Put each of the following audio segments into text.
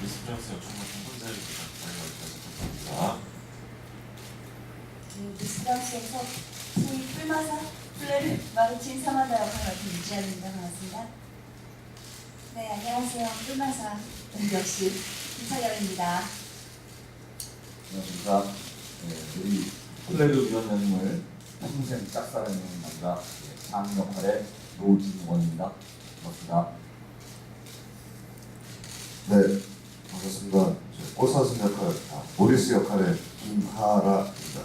미스프랑스 혼자를 많이 와주셔서 감사합니다. 그 미스프랑스에서 소위 뿔마사 플레를 마루친 사마다 역할 맡은 유지아입니다. 반갑습니다. 네, 안녕하세요. 뿔마사 역시 김사연입니다. 안녕하십니까. 네, 우리 플레르 위원장님을 평생 짝사랑하는 남자 네, 장 역할의 노진원입니다. 반갑습니다. 네, 반갑습니다. 저 꽃사슴 역할, 아, 모리스 역할의 김하라입니다.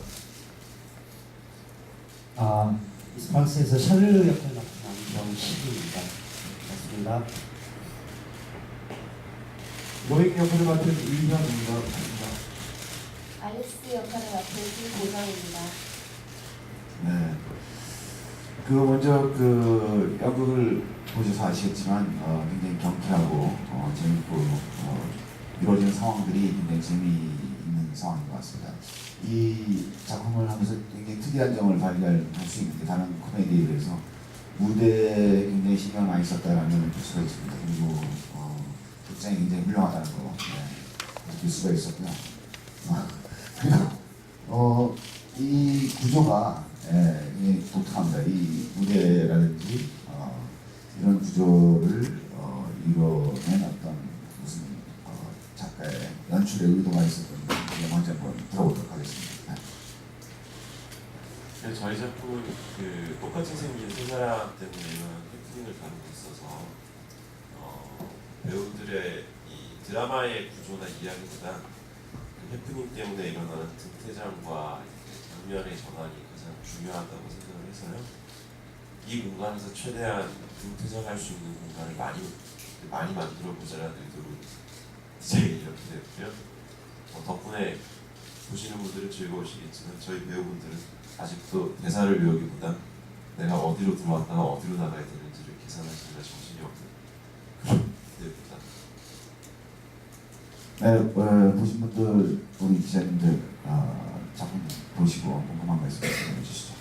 아, 프랑스에서 샤를르 역할 맡은 안정식입니다. 반갑습니다. 노익 역할을 맡은 일현입니다. 반갑습니다. 알리스 역할을 맡은 김보정입니다. 네, 그 먼저 그 연극을 보셔서 아시겠지만 어, 굉장히 경쾌하고 어, 재밌고 어, 이루어지는 상황들이 굉장히 재미있는 상황인 것 같습니다. 이 작품을 하면서 굉장히 특이한 점을 발견할 수 있는 게 다른 코미디에 비해서 무대에 굉장히 신경 많이 썼다는 점을 볼 수가 있습니다. 그리고 어, 극장이 굉장히 훌륭하다는 거 네, 느낄 수가 있었고요. 어, 이 구조가 예, 이 독특합니다. 이 무대라든지 어, 이런 구조를 어, 이뤄낸 어떤 무슨 연출의 의도가 있었던 지 먼저 한번 들어보도록 하겠습니다. 네. 저희 작품은 그 똑같이 생긴 세 사람 때문에 이런 해프닝을 다루고 있어서 어, 배우들의 이 드라마의 구조나 이야기보다 그 해프닝 때문에 일어나는 등퇴장과 장면의 전환이 가장 중요하다고 생각을 해서요. 이 공간에서 최대한 등퇴장할 수 있는 공간을 많이 많이 만들어 보자라는 의도로 디자인이 이렇게 됐고요. 어, 덕분에 보시는 분들은 즐거우시겠지만 저희 배우분들은 아직도 대사를 외우기보단 내가 어디로 들어왔다가 어디로 나가야 되는지를 계산하시느라 정신이 없는 그런 무대입니다. 네, 어, 보신 분들 우리 기자님들 어, 작품 보시고 궁금한 말씀 좀 해주시죠.